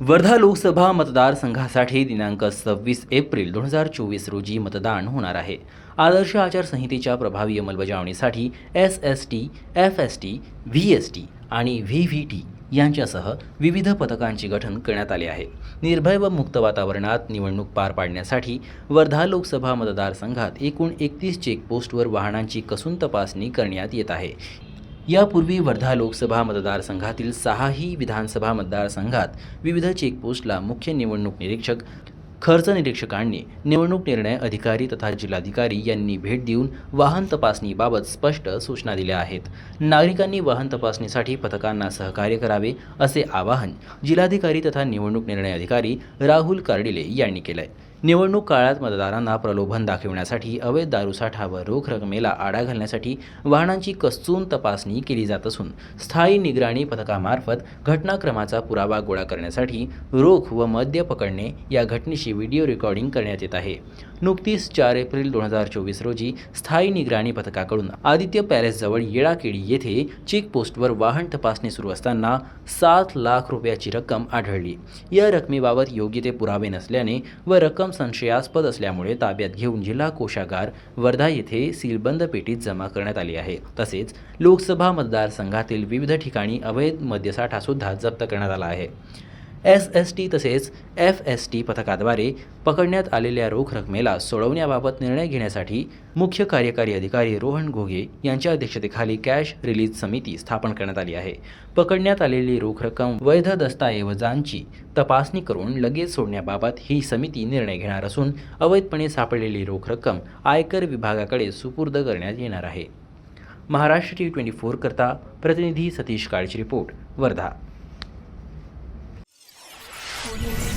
वर्धा लोकसभा मतदारसंघासाठी दिनांक सव्वीस एप्रिल दोन हजार चोवीस रोजी मतदान होणार आहे. आदर्श आचारसंहितेच्या प्रभावी अंमलबजावणीसाठी S S T F S T V S T आणि व्ही व्ही टी यांच्यासह विविध पथकांचे गठन करण्यात आले आहे. निर्भय व मुक्त वातावरणात निवडणूक पार पाडण्यासाठी वर्धा लोकसभा मतदारसंघात एकूण एकतीस चेकपोस्टवर वाहनांची कसून तपासणी करण्यात येत आहे. यापूर्वी वर्धा लोकसभा मतदारसंघातील सहाही विधानसभा मतदारसंघात विविध चेकपोस्टला मुख्य निवडणूक निरीक्षक खर्च निरीक्षकांनी निवडणूक निर्णय अधिकारी तथा जिल्हाधिकारी यांनी भेट देऊन वाहन तपासणीबाबत स्पष्ट सूचना दिल्या आहेत. नागरिकांनी वाहन तपासणीसाठी पथकांना सहकार्य करावे असे आवाहन जिल्हाधिकारी तथा निवडणूक निर्णय अधिकारी राहुल कार्डिले यांनी केलं आहे निवडणूक काळात मतदारांना प्रलोभन दाखविण्यासाठी अवैध दारूसाठा व रोख रकमेला आळा घालण्यासाठी वाहनांची कसून तपासणी केली जात असून स्थायी निगराणी पथकामार्फत घटनाक्रमाचा पुरावा गोळा करण्यासाठी रोख व मद्य पकडणे या घटनेची व्हिडिओ रेकॉर्डिंग करण्यात येत आहे. नुकतीच चार एप्रिल दोन हजार चोवीस रोजी स्थायी निगराणी पथकाकडून आदित्य पॅलेसजवळ येळाकेळी येथे चेकपोस्टवर वाहन तपासणी सुरू असताना सात लाख रुपयाची रक्कम आढळली. या रकमेबाबत योग्य ते पुरावे नसल्याने व रक्कम संशयास्पद असल्यामुळे ताब्यात घेऊन जिल्हा कोषागार वर्धा येथे सीलबंद पेटीत जमा करण्यात आली आहे. तसेच लोकसभा मतदारसंघातील विविध ठिकाणी अवैध मद्यसाठा सुद्धा जप्त करण्यात आला आहे. एस एस टी तसेच एफ एस टी पथकाद्वारे पकडण्यात आलेल्या रोख रकमेला सोडवण्याबाबत निर्णय घेण्यासाठी मुख्य कार्यकारी अधिकारी रोहन घोगे यांच्या अध्यक्षतेखाली कॅश रिलीज समिती स्थापन करण्यात आली आहे. पकडण्यात आलेली रोख रक्कम वैध दस्तऐवजांची तपासणी करून लगेच सोडण्याबाबत ही समिती निर्णय घेणार असून अवैधपणे सापडलेली रोख रक्कम आयकर विभागाकडे सुपूर्द करण्यात येणार आहे. महाराष्ट्र टी ट्वेंटी फोर करता प्रतिनिधी सतीश काळची रिपोर्ट वर्धा. Audio